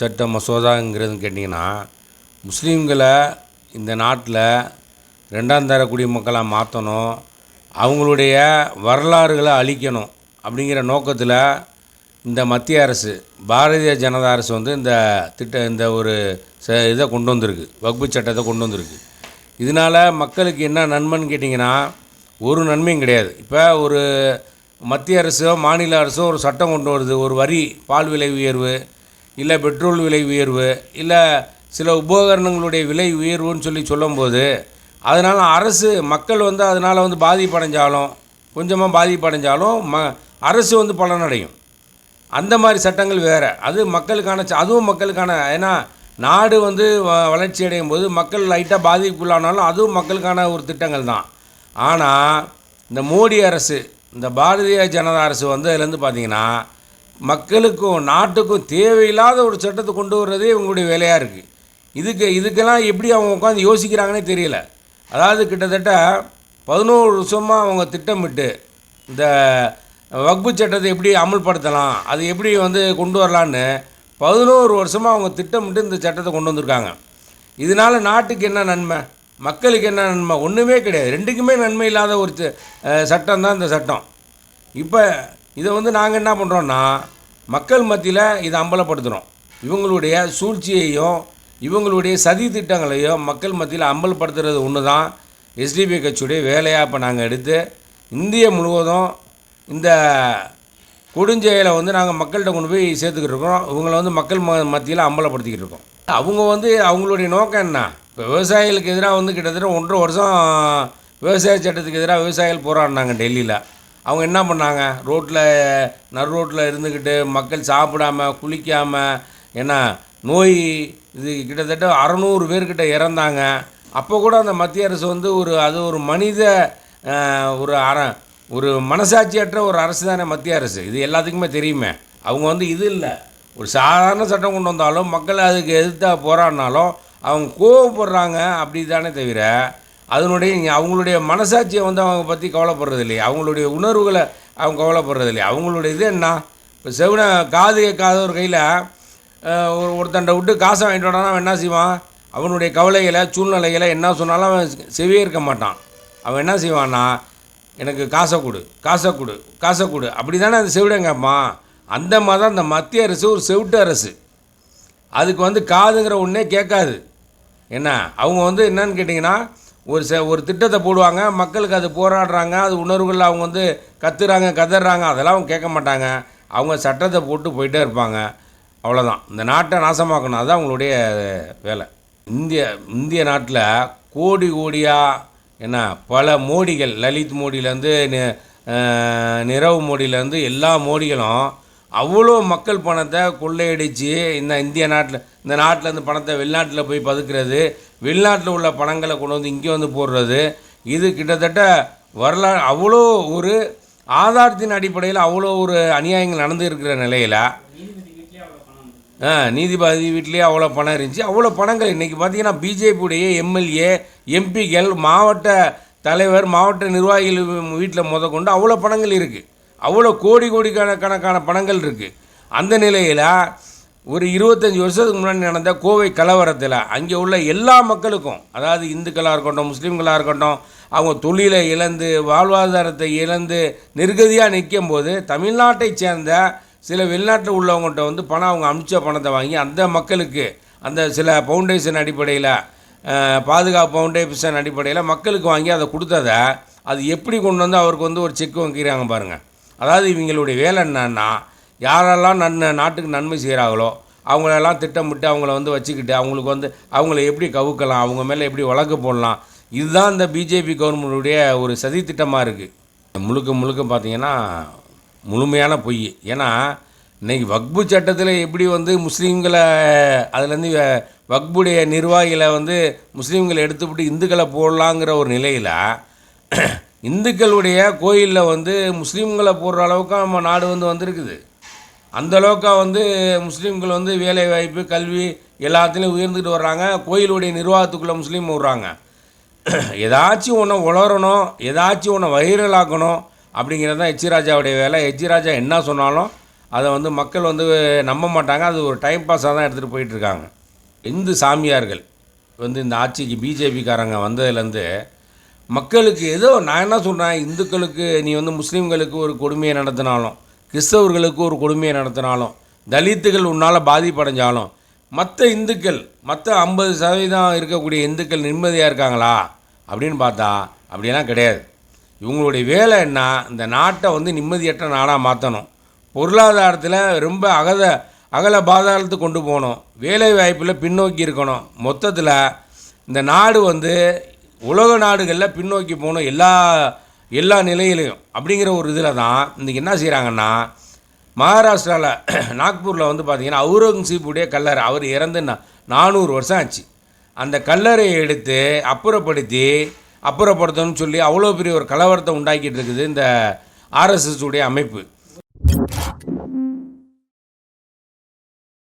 சட்ட மசோதாங்கிறதுன்னு கேட்டிங்கன்னா முஸ்லீம்களை இந்த நாட்டில் ரெண்டாம் தர குடிமக்களாக மாற்றணும் அவங்களுடைய வரலாறுகளை அழிக்கணும் அப்படிங்கிற நோக்கத்தில் இந்த மத்திய அரசு பாரதிய ஜனதா அரசு வந்து இந்த திட்ட இந்த ஒரு ச இதை கொண்டு வந்திருக்கு வகுப்பு சட்டத்தை கொண்டு வந்திருக்கு. இதனால் மக்களுக்கு என்ன நன்மைன்னு கேட்டிங்கன்னா ஒரு நன்மையும் கிடையாது. இப்போ ஒரு மத்திய அரசோ மாநில அரசோ ஒரு சட்டம் கொண்டு வருது ஒரு வரி பால் விலை உயர்வு இல்லை பெட்ரோல் விலை உயர்வு இல்லை சில உபகரணங்களுடைய விலை உயர்வுன்னு சொல்லி சொல்லும்போது அதனால் அரசு மக்கள் வந்து அதனால் வந்து பாதிப்படைஞ்சாலும் கொஞ்சமாக பாதிப்படைஞ்சாலும் ம அரசு வந்து பலனடையும். அந்த மாதிரி சட்டங்கள் வேறு. அது மக்களுக்கான ச- அதுவும் மக்களுக்கான ஏன்னா நாடு வந்து வ- வளர்ச்சி அடையும் போது மக்கள் லைட்டாக பாதிப்புக்குள்ளானாலும் அதுவும் மக்களுக்கான ஒரு திட்டங்கள் தான். ஆனால் இந்த மோடி அரசு இந்த பாரதிய ஜனதா அரசு வந்து அதுலேருந்து பார்த்திங்கன்னா மக்களுக்கும் நாட்டுக்கும் தேவையில்லாத ஒரு சட்டத்தை கொண்டு வர்றதே இவங்களுடைய வேலையாக இருக்குது இதுக்கு இதுக்கெல்லாம் எப்படி அவங்க உட்காந்து யோசிக்கிறாங்கன்னே தெரியல. அதாவது கிட்டத்தட்ட பதினோரு வருஷமாக அவங்க திட்டமிட்டு இந்த வக்பு சட்டத்தை எப்படி அமல்படுத்தலாம் அது எப்படி வந்து கொண்டு வரலான்னு பதினோரு வருஷமாக அவங்க திட்டமிட்டு இந்த சட்டத்தை கொண்டு வந்திருக்காங்க. இதனால் நாட்டுக்கு என்ன நன்மை? மக்களுக்கு என்ன நன்மை? ஒன்றுமே கிடையாது. ரெண்டுக்குமே நன்மை இல்லாத ஒரு சட்டம் தான் இந்த சட்டம். இப்போ இதை வந்து நாங்கள் என்ன பண்ணுறோன்னா மக்கள் மத்தியில் இதை அம்பலப்படுத்துகிறோம் இவங்களுடைய சூழ்ச்சியையும் இவங்களுடைய சதி திட்டங்களையும் மக்கள் மத்தியில் அம்பலப்படுத்துறது ஒன்று தான் எஸ்டிபி கட்சியுடைய வேலையாக இப்போ நாங்கள் எடுத்து இந்திய முழுவதும் இந்த கொடுஞ்செயலை வந்து நாங்கள் மக்கள்கிட்ட கொண்டு போய் சேர்த்துக்கிட்டு இருக்கோம். இவங்களை வந்து மக்கள் ம மத்தியில் அம்பலப்படுத்திக்கிட்டு இருக்கோம். அவங்க வந்து அவங்களுடைய நோக்கம் என்ன? இப்போ விவசாயிகளுக்கு எதிராக வந்து கிட்டத்தட்ட ஒன்றரை வருஷம் விவசாய சட்டத்துக்கு எதிராக விவசாயிகள் போராடினாங்க டெல்லியில். அவங்க என்ன பண்ணாங்க? ரோட்டில் நடு ரோட்டில் இருந்துக்கிட்டு மக்கள் சாப்பிடாம குளிக்காமல் ஏன்னா நோய் இது கிட்டத்தட்ட அறநூறு பேர்கிட்ட இறந்தாங்க. அப்போ கூட அந்த மத்திய அரசு வந்து ஒரு அது ஒரு மனித ஒரு அற ஒரு மனசாட்சியற்ற ஒரு அரசு தானே மத்திய அரசு. இது எல்லாத்துக்குமே தெரியுமே. அவங்க வந்து இது இல்லை. ஒரு சாதாரண சட்டம் கொண்டு வந்தாலும் மக்கள் அதுக்கு எதிர்த்தா போராடினாலும் அவங்க கோவப்படுறாங்க அப்படி தானே தவிர அதனுடைய அவங்களுடைய மனசாட்சியை வந்து அவங்க பற்றி கவலைப்படுறது இல்லையா அவங்களுடைய உணர்வுகளை அவங்க கவலைப்படுறது இல்லையா அவங்களுடைய இது என்ன? இப்போ செவனை காது கேட்காத ஒரு கையில் ஒரு ஒருத்தண்டை விட்டு காசை வாங்கிட்டு வரானா அவன் என்ன செய்வான்? அவனுடைய கவலைகளை சூழ்நிலைகளை என்ன சொன்னாலும் அவன் செவியே இருக்க மாட்டான். அவன் என்ன செய்வான்னா எனக்கு காசை கொடு காசை கொடு காசை கொடு. அப்படி தானே அந்த செவிடன் கேட்பான். அந்த மாதிரி தான் இந்த மத்திய அரசு ஒரு செவிட்டு அரசு. அதுக்கு வந்து காதுங்கிற ஒன்றே கேட்காது. என்ன? அவங்க வந்து என்னன்னு கேட்டிங்கன்னா ஒரு ச ஒரு திட்டத்தை போடுவாங்க மக்களுக்கு அது போராடுறாங்க அது உணர்வுகள் அவங்க வந்து கத்துறாங்க கதறாங்க அதெல்லாம் அவங்க கேட்க மாட்டாங்க. அவங்க சட்டத்தை போட்டு போயிட்டே இருப்பாங்க. அவ்வளோதான் இந்த நாட்டை நாசமாக்கணும் அதுதான் அவங்களுடைய வேலை. இந்திய இந்திய நாட்டில் கோடி கோடியாக என்ன பல மோடிகள் லலித் மோடியிலேருந்து நிரவ் மோடியிலேருந்து எல்லா மோடிகளும் அவ்வளோ மக்கள் பணத்தை கொள்ளையடித்து இந்த இந்திய நாட்டில் இந்த நாட்டில் இருந்து பணத்தை வெளிநாட்டில் போய் பதுக்கிறது வெளிநாட்டில் உள்ள பணங்களை கொண்டு வந்து இங்கே வந்து போடுறது இது கிட்டத்தட்ட வரலாறு அவ்வளோ ஒரு ஆதாரத்தின் அடிப்படையில் அவ்வளோ ஒரு அநியாயங்கள் நடந்து இருக்கிற நிலையில் நீதிபதி வீட்லேயே அவ்வளோ பணம் இருந்துச்சு. அவ்வளோ பணங்கள் இன்றைக்கி பார்த்தீங்கன்னா பிஜேபியுடைய எம்எல்ஏ எம்பிக்கள் மாவட்ட தலைவர் மாவட்ட நிர்வாகிகள் வீட்டில் முத கொண்டு அவ்வளோ பணங்கள் இருக்குது அவ்வளோ கோடி கோடி கணக்கான பணங்கள் இருக்குது அந்த நிலையில் ஒரு இருபத்தஞ்சி வருஷத்துக்கு முன்னாடி நடந்த கோவை கலவரத்தில் அங்கே உள்ள எல்லா மக்களுக்கும் அதாவது இந்துக்களாக இருக்கட்டும் முஸ்லீம்களாக இருக்கட்டும் அவங்க தொழிலை இழந்து வாழ்வாதாரத்தை இழந்து நெருக்கதியாக நிற்கும் போது தமிழ்நாட்டை சேர்ந்த சில வெளிநாட்டில் உள்ளவங்கள்ட்ட வந்து பணம் அவங்க அனுப்பிச்ச பணத்தை வாங்கி அந்த மக்களுக்கு அந்த சில ஃபவுண்டேஷன் அடிப்படையில் பாதுகாப்பு ஃபவுண்டேஷன் அடிப்படையில் மக்களுக்கு வாங்கி அதை கொடுத்தத அது எப்படி கொண்டு வந்து அவருக்கு வந்து ஒரு செக் வாங்கிக்கிறாங்க பாருங்கள் அதாவது இவங்களுடைய வேலை என்னன்னா யாரெல்லாம் நன் நாட்டுக்கு நன்மை செய்கிறாங்களோ அவங்களெல்லாம் திட்டமிட்டு அவங்கள வந்து வச்சுக்கிட்டு அவங்களுக்கு வந்து அவங்கள எப்படி கவுக்கலாம் அவங்க மேலே எப்படி வழக்கு போடலாம் இதுதான் இந்த பிஜேபி கவர்மெண்ட்டுடைய ஒரு சதி திட்டமாக இருக்குது முழுக்க முழுக்க பார்த்தீங்கன்னா முழுமையான பொய். ஏன்னா இன்னைக்கு வக்பு சட்டத்தில் எப்படி வந்து முஸ்லீம்களை அதுலேருந்து வ- வக்புடைய நிர்வாகிகளை வந்து முஸ்லீம்களை எடுத்துவிட்டு இந்துக்களை போடலாங்கிற ஒரு நிலையில் இந்துக்களுடைய கோயிலில் வந்து முஸ்லீம்களை போடுற அளவுக்கு நம்ம நாடு வந்து வந்திருக்குது. அந்த அளவுக்கு வந்து முஸ்லீம்கள் வந்து வேலை வாய்ப்பு கல்வி எல்லாத்துலேயும் உயர்ந்துட்டு வர்றாங்க. கோயிலுடைய நிர்வாகத்துக்குள்ளே முஸ்லீம் விடுறாங்க ஏதாச்சும் ஒன்று உளரணும் ஏதாச்சும் ஒன்று வைரலாக்கணும் அப்படிங்கிறது தான் எச்சிராஜாவுடைய வேலை. எச்சிராஜா என்ன சொன்னாலும் அதை வந்து மக்கள் வந்து நம்ப மாட்டாங்க. அது ஒரு டைம் பாஸாக தான் எடுத்துகிட்டு போயிட்டுருக்காங்க இந்து சாமியார்கள் வந்து இந்த ஆட்சிக்கு பிஜேபிக்காரங்க வந்ததுலேருந்து மக்களுக்கு ஏதோ நான் என்ன சொல்கிறேன் இந்துக்களுக்கு நீ வந்து முஸ்லீம்களுக்கு ஒரு கொடுமையை நடத்தினாலும் கிறிஸ்தவர்களுக்கு ஒரு கொடுமையை நடத்தினாலும் தலித்துகள் உன்னால் பாதிப்படைஞ்சாலும் மற்ற இந்துக்கள் மற்ற ஐம்பது சதவீதம் இருக்கக்கூடிய இந்துக்கள் நிம்மதியாக இருக்காங்களா? அப்படின்னு பார்த்தா அப்படியெல்லாம் கிடையாது. இவங்களுடைய வேலை என்ன? இந்த நாட்டை வந்து நிம்மதியற்ற நாடாக மாற்றணும் பொருளாதாரத்தில் ரொம்ப அகத அகல பாதாளத்துக்கு கொண்டு போகணும். வேலை வாய்ப்பில் பின்னோக்கி இருக்கணும். மொத்தத்தில் இந்த நாடு வந்து உலக நாடுகளில் பின்னோக்கி போகணும் எல்லா எல்லா நிலையிலையும் அப்படிங்கிற ஒரு இதில் தான் இன்றைக்கி என்ன செய்கிறாங்கன்னா மகாராஷ்டிராவில் நாக்பூரில் வந்து பார்த்திங்கன்னா அவுரங்கசீப்புடைய கல்லறை அவர் இறந்து நானூறு வருஷம் ஆச்சு. அந்த கல்லறையை எடுத்து அப்புறப்படுத்தி அப்புறப்படுத்தணும்னு சொல்லி அவ்வளோ பெரிய ஒரு கலவரத்தை உண்டாக்கிட்டு இருக்குது இந்த ஆர்எஸ்எஸ் உடைய அமைப்பு.